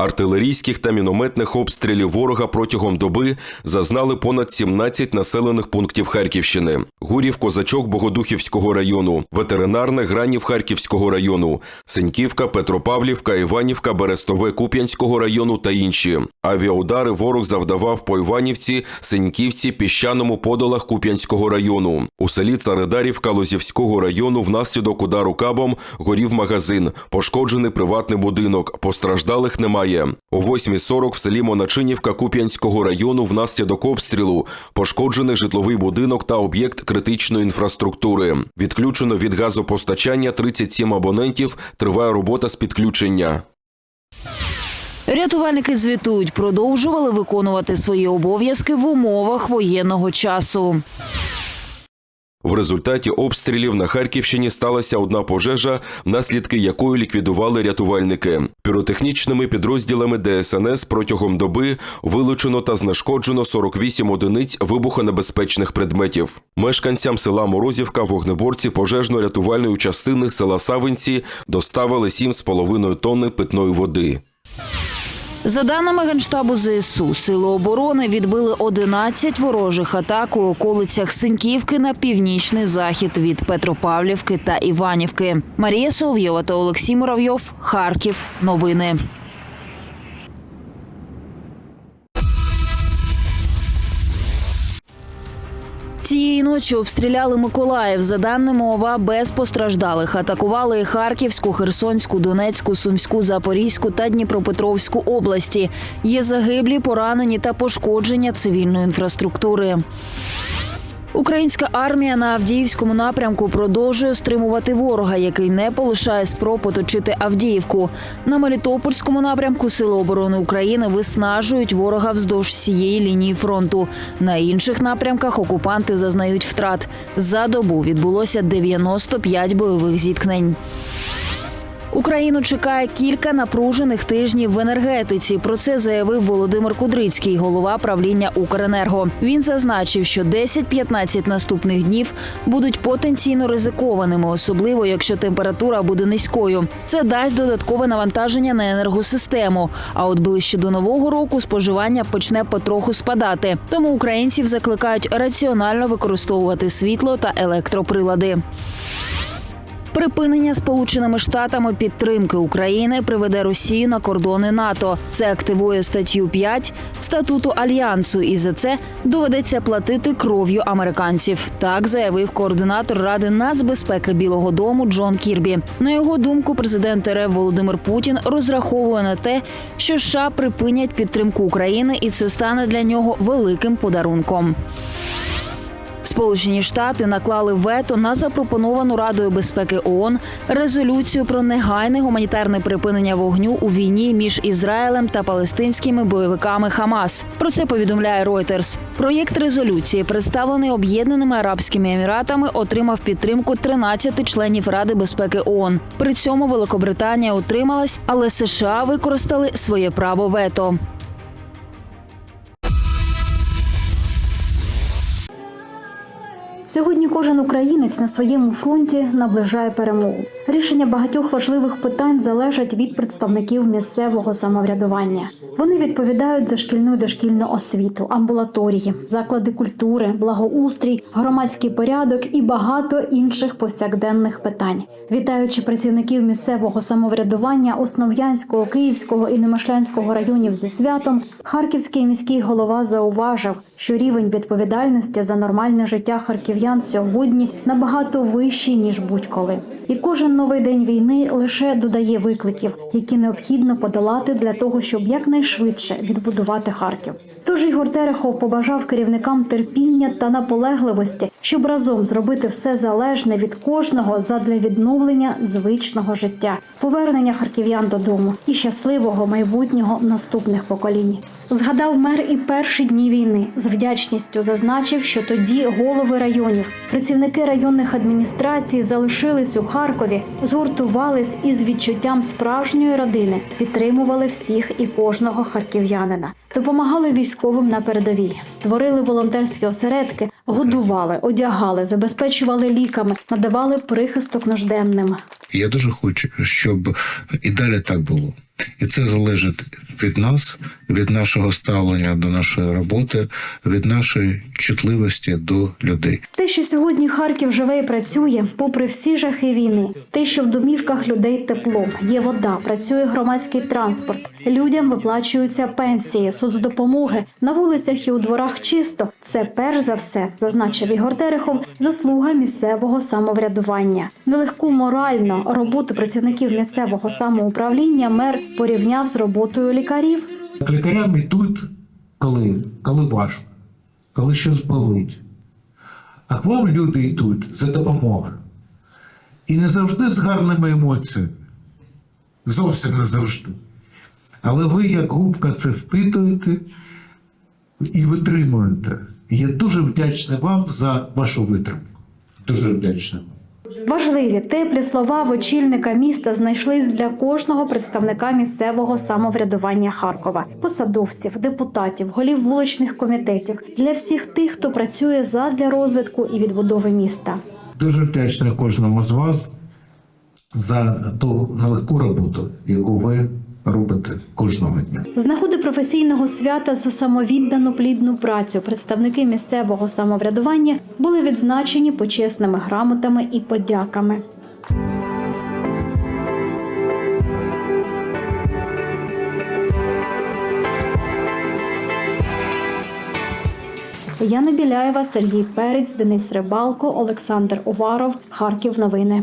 Артилерійських та мінометних обстрілів ворога протягом доби зазнали понад 17 населених пунктів Харківщини: Гурів, Козачок Богодухівського району, ветеринарне Гранів Харківського району, Синьківка, Петропавлівка, Іванівка, Берестове Куп'янського району та інші. Авіаудари ворог завдавав по Іванівці, Синьківці, Піщаному подолах Куп'янського району. У селі Царидарівка Лозівського району внаслідок удару кабом горів магазин, пошкоджений приватний будинок. Постраждалих немає. О 8.40 в селі Моначинівка Куп'янського району внаслідок обстрілу пошкоджений житловий будинок та об'єкт критичної інфраструктури. Відключено від газопостачання 37 абонентів. Триває робота з підключення. Рятувальники звітують, продовжували виконувати свої обов'язки в умовах воєнного часу. В результаті обстрілів на Харківщині сталася одна пожежа, наслідки якої ліквідували рятувальники. Піротехнічними підрозділами ДСНС протягом доби вилучено та знешкоджено 48 одиниць вибухонебезпечних предметів. Мешканцям села Морозівка вогнеборці пожежно-рятувальної частини села Савинці доставили 7,5 тонни питної води. За даними Генштабу ЗСУ, сили оборони відбили 11 ворожих атак у околицях Синьківки на північний захід від Петропавлівки та Іванівки. Марія Соловйова та Олексій Муравйов. Харків. Новини. Цієї ночі обстріляли Миколаїв. За даними ОВА, без постраждалих. Атакували Харківську, Херсонську, Донецьку, Сумську, Запорізьку та Дніпропетровську області. Є загиблі, поранені та пошкодження цивільної інфраструктури. Українська армія на Авдіївському напрямку продовжує стримувати ворога, який не полишає спроб оточити Авдіївку. На Мелітопольському напрямку Сили оборони України виснажують ворога вздовж всієї лінії фронту. На інших напрямках окупанти зазнають втрат. За добу відбулося 95 бойових зіткнень. Україну чекає кілька напружених тижнів в енергетиці. Про це заявив Володимир Кудрицький, голова правління Укренерго. Він зазначив, що 10-15 наступних днів будуть потенційно ризикованими, особливо якщо температура буде низькою. Це дасть додаткове навантаження на енергосистему. А от ближче до нового року споживання почне потроху спадати. Тому українців закликають раціонально використовувати світло та електроприлади. Припинення Сполученими Штатами підтримки України приведе Росію на кордони НАТО. Це активує статтю 5 статуту альянсу, і за це доведеться платити кров'ю американців. Так заявив координатор Ради нацбезпеки Білого Дому Джон Кірбі. На його думку, президент РФ Володимир Путін розраховує на те, що США припинять підтримку України, і це стане для нього великим подарунком. Сполучені Штати наклали вето на запропоновану Радою безпеки ООН резолюцію про негайне гуманітарне припинення вогню у війні між Ізраїлем та палестинськими бойовиками Хамас. Про це повідомляє Reuters. Проєкт резолюції, представлений Об'єднаними Арабськими Еміратами, отримав підтримку 13 членів Ради безпеки ООН. При цьому Великобританія утрималась, але США використали своє право вето. Сьогодні кожен українець на своєму фронті наближає перемогу. Рішення багатьох важливих питань залежать від представників місцевого самоврядування. Вони відповідають за шкільну і дошкільну освіту, амбулаторії, заклади культури, благоустрій, громадський порядок і багато інших повсякденних питань. Вітаючи працівників місцевого самоврядування Основ'янського, Київського і Немишлянського районів зі святом, харківський міський голова зауважив, що рівень відповідальності за нормальне життя харків'ян сьогодні набагато вищий ніж будь-коли. І кожен новий день війни лише додає викликів, які необхідно подолати для того, щоб якнайшвидше відбудувати Харків. Тож Ігор Терехов побажав керівникам терпіння та наполегливості, щоб разом зробити все залежне від кожного задля відновлення звичного життя, повернення харків'ян додому і щасливого майбутнього наступних поколінь. Згадав мер і перші дні війни з вдячністю зазначив, що тоді голови районів, працівники районних адміністрацій залишились у Харкові, згуртувались і з відчуттям справжньої родини підтримували всіх і кожного харків'янина, допомагали військовим на передовій, створили волонтерські осередки, Годували, одягали, забезпечували ліками, надавали прихисток нужденним. І Я дуже хочу, щоб і далі так було. І це залежить від нас, від нашого ставлення до нашої роботи, від нашої чутливості до людей. Те, що сьогодні Харків живе і працює, попри всі жахи війни, те, що в домівках людей тепло, є вода, працює громадський транспорт, людям виплачуються пенсії, соцдопомоги на вулицях і у дворах чисто. Це перш за все, зазначив Ігор Терехов, заслуга місцевого самоврядування. Нелегку морально роботу працівників місцевого самоуправління мер порівняв з роботою лікарів. Лікарям йдуть, коли, коли важко, коли щось болить. А к вам люди йдуть за допомогою. І не завжди з гарними емоціями. Зовсім не завжди. Але ви, як губка, це впитуєте і витримуєте. І я дуже вдячний вам за вашу витримку. Дуже вдячний вам. Важливі теплі слова в очільника міста знайшлись для кожного представника місцевого самоврядування Харкова, посадовців, депутатів, голів вуличних комітетів для всіх тих, хто працює задля розвитку і відбудови міста. Дуже вдячний кожному з вас за ту нелегку роботу, яку ви робите кожного дня. З нагоди професійного свята за самовіддану плідну працю представники місцевого самоврядування були відзначені почесними грамотами і подяками. Яна Біляєва, Сергій Перець, Денис Рибалко, Олександр Уваров. Харків. Новини.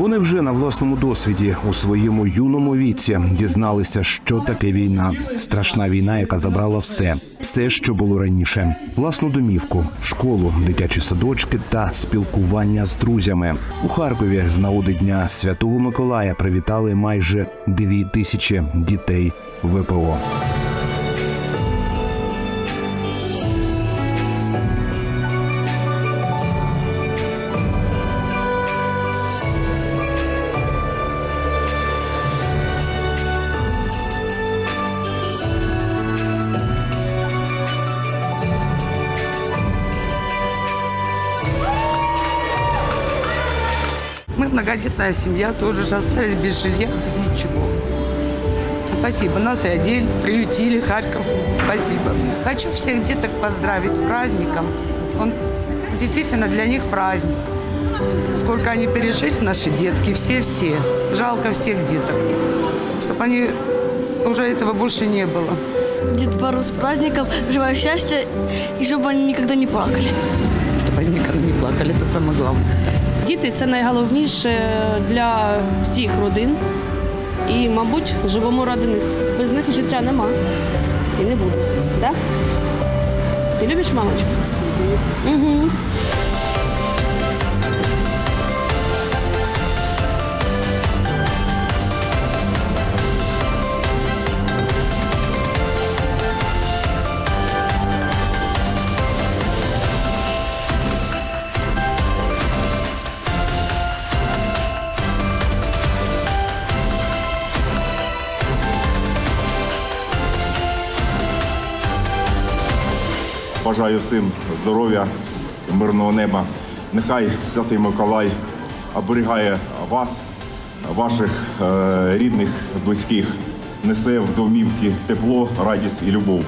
Вони вже на власному досвіді у своєму юному віці дізналися, що таке війна. Страшна війна, яка забрала все, все, що було раніше: власну домівку, школу, дитячі садочки та спілкування з друзями. У Харкові з нагоди дня Святого Миколая привітали майже дві тисячі дітей ВПО. Многодетная семья, тоже же остались без жилья, без ничего. Спасибо. Нас и одели, приютили, Харьков. Спасибо. Хочу всех деток поздравить с праздником. Он действительно для них праздник. Сколько они пережили, наши детки, все-все. Жалко всех деток. Чтобы они уже этого больше не было. Детвору с праздником, желаю счастья и чтобы они никогда не плакали. Чтобы они никогда не плакали, это самое главное. Діти це найголовніше для всіх родин. І, мабуть, живемо ради них. Без них життя нема. І не буде. Да? Ти любиш мамочку? Угу. Бажаю всім здоров'я мирного неба. Нехай Святий Миколай оберігає вас, ваших е, рідних, близьких, несе в домівки тепло, радість і любов.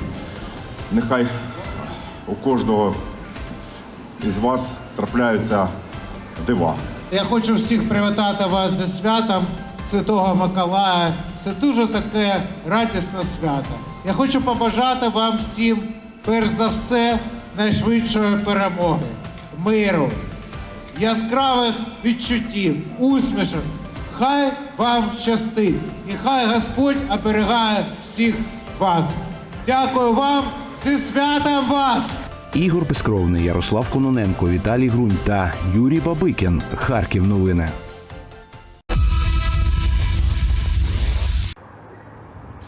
Нехай у кожного із вас трапляються дива. Я хочу всіх привітати вас зі святом Святого Миколая. Це дуже таке радісне свято. Я хочу побажати вам всім, перш за все, найшвидшої перемоги, миру, яскравих відчуттів, усмішок. Хай вам щастить і хай Господь оберігає всіх вас. Дякую вам зі святом вас! Ігор Безкровний, Ярослав Кононенко, Віталій Грунь та Юрій Бабикін. Харків новини.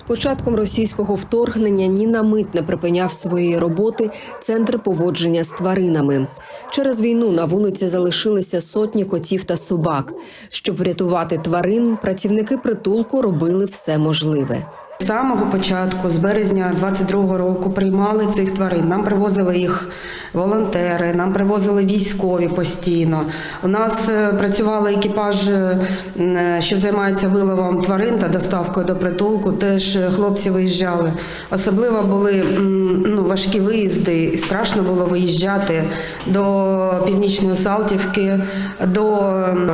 Початком російського вторгнення ні на мить не припиняв своєї роботи центр поводження з тваринами. Через війну на вулиці залишилися сотні котів та собак. Щоб врятувати тварин, працівники притулку робили все можливе. З самого початку, з березня 22-го року, приймали цих тварин. Нам привозили їх волонтери, нам привозили військові постійно. У нас е, працювали екіпаж, е, що займається виловом тварин та доставкою до притулку. Теж е, хлопці виїжджали. Особливо були ну, важкі виїзди, страшно було виїжджати до Північної Салтівки, до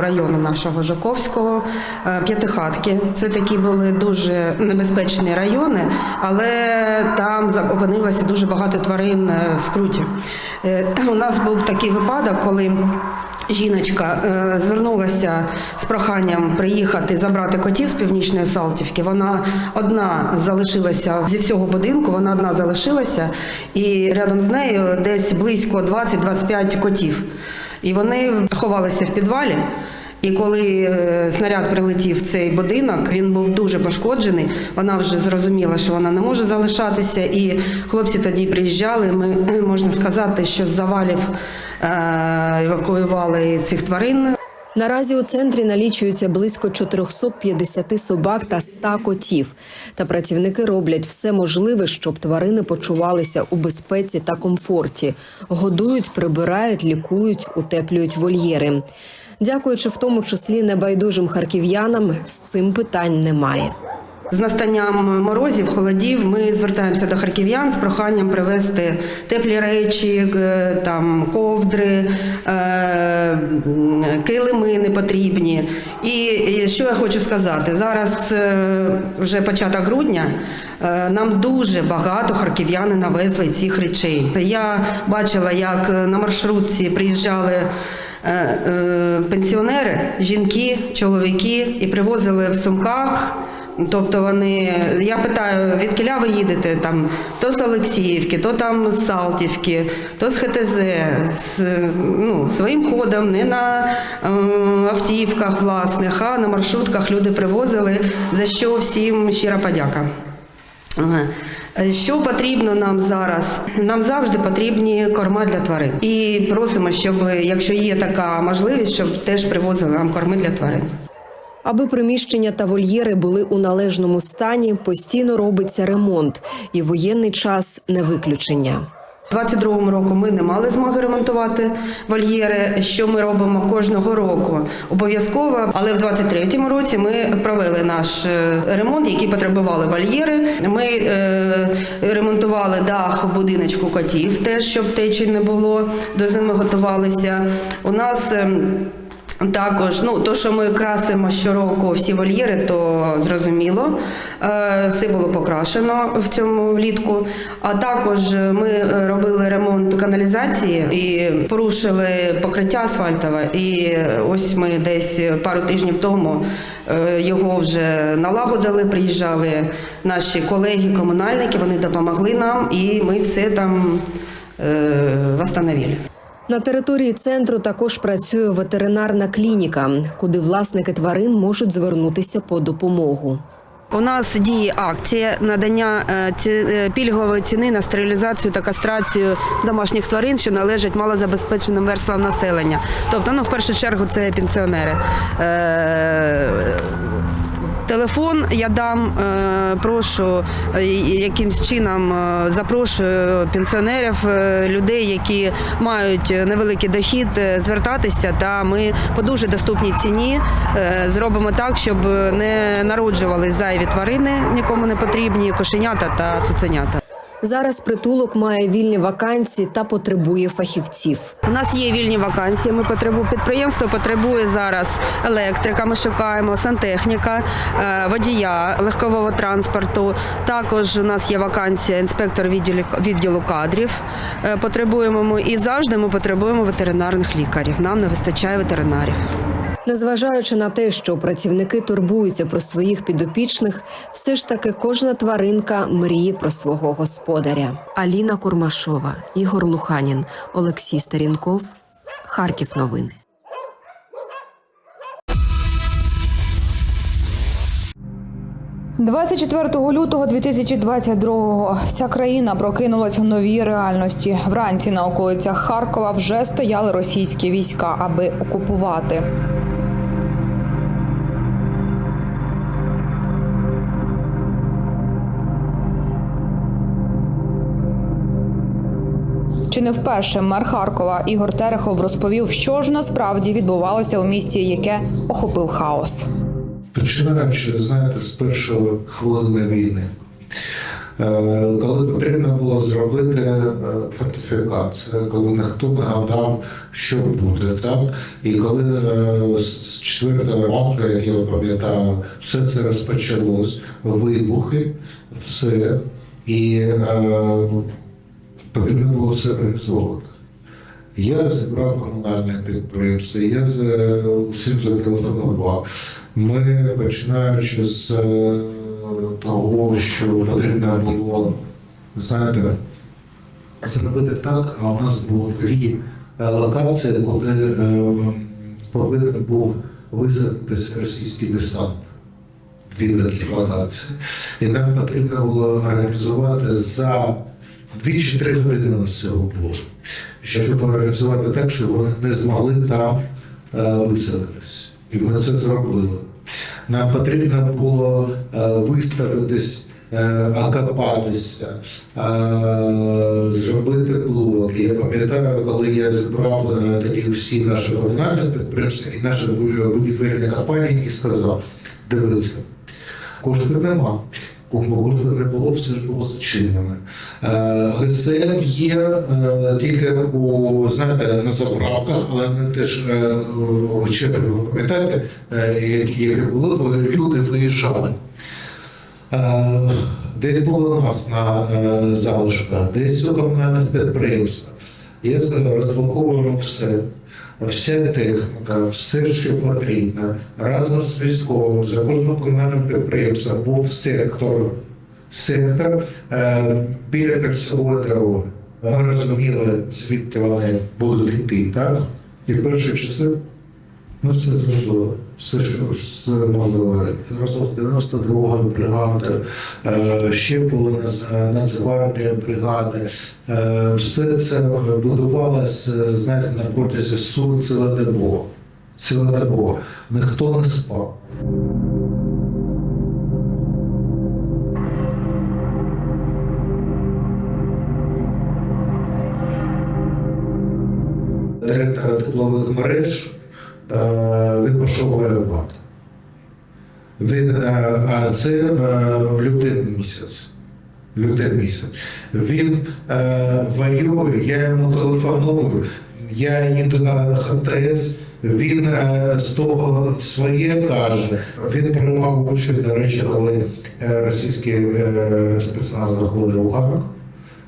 району нашого Жуковського, е, П'ятихатки. Це такі були дуже небезпечні райони, але там опинилося дуже багато тварин е, в скруті. Е, У нас був такий випадок, коли Жіночка е, звернулася з проханням приїхати забрати котів з північної Салтівки. Вона одна залишилася зі всього будинку, вона одна залишилася, і рядом з нею десь близько 20-25 котів. І вони ховалися в підвалі. І коли е, снаряд прилетів в цей будинок, він був дуже пошкоджений. Вона вже зрозуміла, що вона не може залишатися. І хлопці тоді приїжджали. Ми е, можна сказати, що з завалів е, евакуювали цих тварин. Наразі у центрі налічується близько 450 собак та 100 котів. Та працівники роблять все можливе, щоб тварини почувалися у безпеці та комфорті. Годують, прибирають, лікують, утеплюють вольєри. Дякуючи в тому числі небайдужим харків'янам, з цим питань немає. З настанням морозів, холодів ми звертаємося до харків'ян з проханням привезти теплі речі, е, там ковдри, е, килими непотрібні. І, що я хочу сказати, зараз е, вже початок грудня. Нам дуже багато харків'яни навезли цих речей. Я бачила, як на маршрутці приїжджали пенсіонери, жінки, чоловіки і привозили в сумках. Тобто вони, я питаю, від кіля ви їдете там то з Олексіївки, то там з Салтівки, то з ХТЗ, з, ну, своїм ходом, не на е, автівках власних, а на маршрутках люди привозили, за що всім щира подяка. Е, Що потрібно нам зараз? Нам завжди потрібні корма для тварин. І просимо, щоб якщо є така можливість, щоб теж привозили нам корми для тварин. Аби приміщення та вольєри були у належному стані, постійно робиться ремонт, і воєнний час не виключення. У 22-му року ми не мали змоги ремонтувати вольєри, що ми робимо кожного року обов'язково. Але в 23-му році ми провели наш е, ремонт, який потребували вольєри. Ми е, ремонтували дах будиночку котів, теж щоб течі не було. До зими готувалися. У нас ем, також, ну то, що ми красимо щороку всі вольєри, то зрозуміло. Е, Все було покрашено в цьому влітку. А також ми робили ремонт каналізації і порушили покриття асфальтове. І ось ми десь пару тижнів тому е, його вже налагодили. Приїжджали наші колеги, комунальники, вони допомогли нам, і ми все там е, восстановили. На території центру також працює ветеринарна клініка, куди власники тварин можуть звернутися по допомогу. У нас діє акція надання е, е, пільгової ціни на стерилізацію та кастрацію домашніх тварин, що належать малозабезпеченим верствам населення. Тобто, ну в першу чергу, це пенсіонери. Телефон я дам, е, прошу е, якимсь чином е, запрошую пенсіонерів, людей, які мають невеликий дохід, звертатися. Та ми по дуже доступній ціні зробимо так, щоб не народжували зайві тварини, нікому не потрібні, кошенята та цуценята. Зараз притулок має вільні вакансії та потребує фахівців. У нас є вільні вакансії. Ми потребуємо підприємство потребує зараз електрика. Ми шукаємо сантехніка, е, водія легкового транспорту. Також у нас є вакансія інспектор відділу кадрів. Е, Потребуємо ми і завжди ми потребуємо ветеринарних лікарів. Нам не вистачає ветеринарів. Незважаючи на те, що працівники турбуються про своїх підопічних, все ж таки кожна тваринка мріє про свого господаря. Аліна Курмашова, Ігор Луханін, Олексій Старінков, Харків. Новини. – 24 лютого 2022-го вся країна прокинулась в новій реальності. Вранці на околицях Харкова вже стояли російські війська, аби окупувати. Чи не вперше мер Харкова Ігор Терехов розповів, що ж насправді відбувалося у місті, яке охопив хаос. Починаючи, знаєте, з першої хвилини війни. Е, Коли потрібно було зробити е, фортифікацію, коли ніхто не гадав, що буде, так? І коли е, з з четвертого ранку, як я пам'ятаю, все це розпочалось, вибухи, все, і потрібно було все реалізовувати. Я зібрав комунальне підприємство, я з усім зателефонував. Ми починаючи з е, того, що потрібно було, знаєте, зробити так, а у нас було дві е, локації, куди е, повинен був висадитися російський десант. Дві такі локації. І нам потрібно було організувати за 2-3 години на цього було. Щоб організувати так, щоб вони не змогли там е, висадитись. І ми це зробили. Нам потрібно було е, виставитись, е, окопатися, зробити блоки. Я пам'ятаю, коли я зібрав тоді всі наші комунальні підприємства і наші будівельні компанії і сказав, дивіться, коштів нема. Коштів не було, все ж було зачинено. Е, ГСМ є е, тільки у, знаєте, на заправках, але вони теж е, ви пам'ятаєте, е, які були, бо люди виїжджали. Десь було у нас на залишках, десь у комунальних підприємствах. Я розблоковано все. Вся техніка, все, що потрібно, разом з військовим, за кожним комунальним підприємством був сектор, сектор е, біля кольцевої дороги. Ми розуміли, звідки вони будуть йти, так? І в перші часи ми все зробили. Все, що ж можливо. Разом з 92-ї бригади, е, ще були наз- бригади. Е, Все це будувалося, знаєте, на протязі суток цілодобово. Цілодобово. Ніхто не спав. Директора теплових мереж е, він пішов воювати. Він, е, а це е, лютий місяць. Лютий місяць. Він е, воює, я йому телефоную, я їду на ХТС, він е, з того своє каже. Він приймав участь, до речі, коли е, російські е, спецназ заходили у.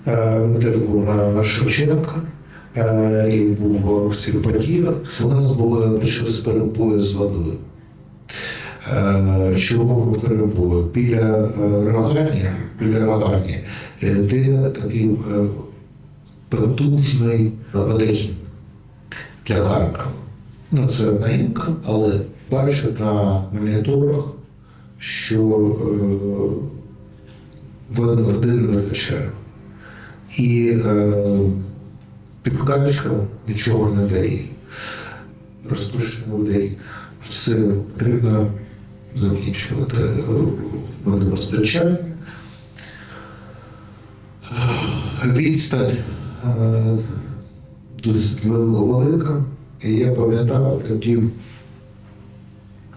Е, Він теж був Шевченка. Е, і був в цих подіях. У нас були почалися перебої з водою. Е, Чого перебою? Біля е, біля Рогані, е, де такий е, потужний водохід для Харкова. Ну, це наївка, але бачу на моніторах, що е, води не вистачає. І е, підкачка нічого не дає. Розпущення людей все потрібно закінчувати водопостачання. Відстань е, досить велика. І я пам'ятаю, тоді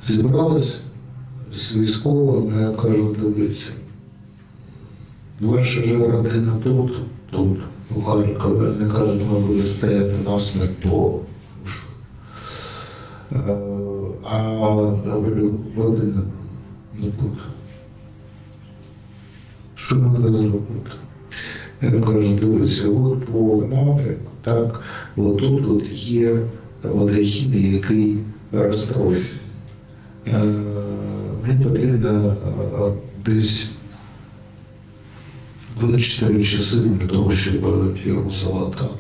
зібрались з військовими, я кажу, дивіться, ваша ж родина тут, тут, у Харкові, не кажуть, ви будете стояти нас не то. Е, А води не, не буде. Що ми треба зробити? Я кажу, дивіться, от по напрямку, так, от тут от є водохід, який розтрощений. Е, Мені потрібно е, десь 24 часи для того, щоб його залатати.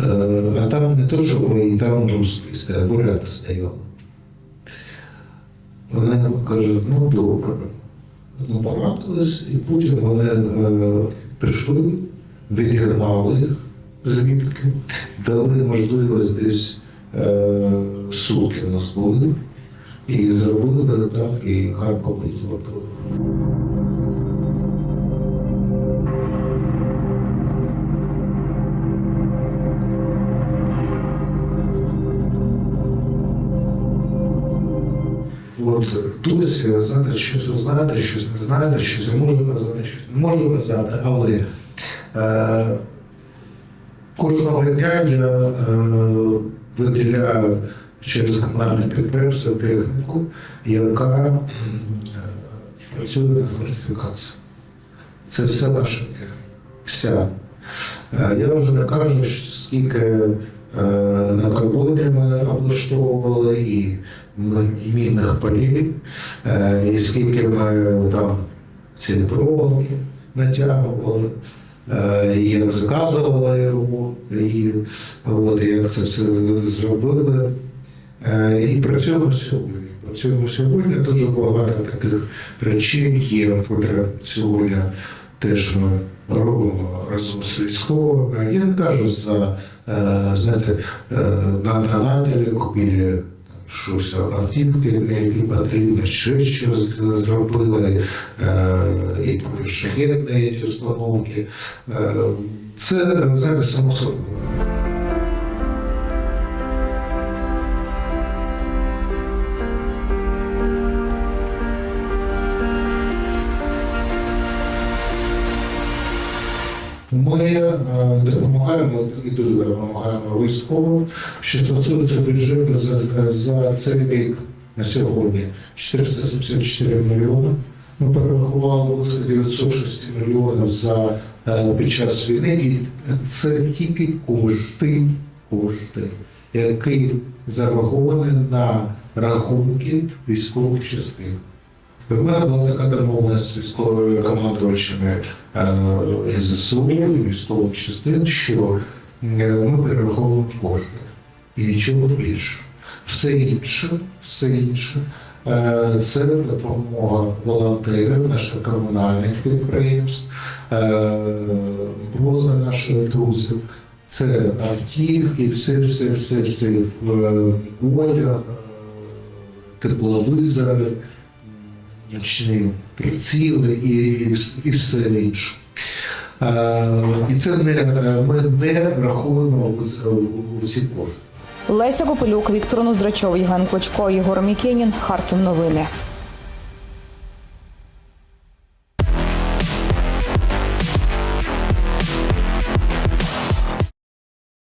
Е, А там не то, що ви, там русський стоять, буряти стояли. Вони кажуть, ну добре. Ну, порадились, і потім вони е, прийшли, відігнали їх звідки, дали можливість десь е, сутки нас були, і зробили так, і Харків був згодом. от щось ви знаєте, щось не знаєте, щось я можу казати, щось не можу казати, але е, кожного дня я е, виділяю через комунальне підприємство техніку, яка е, працює на фортифікації. Це все наша техніка. Вся. Е, Я вже не кажу, скільки е, на кордоні ми облаштовували і мінних полів, е, і скільки ми там ці проволоки натягували, е, і як заказували його, і от, як це все зробили. Е, І працюємо сьогодні. Працюємо сьогодні. Дуже багато таких речей є, які сьогодні теж ми робимо разом з військовими. Я не кажу за знаєте, на донателі купили щось автівки, які потрібно, ще щось зробили, е, і шахетні установки. Е, Це знаєте, само собою. Ми е, допомагаємо і дуже допомагаємо військовим. Що стосується бюджету за, за цей рік на сьогодні 474 мільйони. Ми перерахували близько 906 мільйонів за е, під час війни. І це тільки кошти, кошти, які зараховані на рахунки військових частин. У мене була така домовленість з військовими командувачами е, ЗСУ і військових частин, що е, ми перераховуємо кошти і нічого більше. Все інше, все інше е, це допомога волонтерів, наших комунальних підприємств, поза наших друзів. Це автівки, все, все, все, все, е, одяг, тепловизори, нічні приціли і, і, все інше. І це не, ми не рахуємо у ці кошти. Леся Копилюк, Віктор Ноздрачов, Євген Клочко, Єгор Мікенін. Харків новини.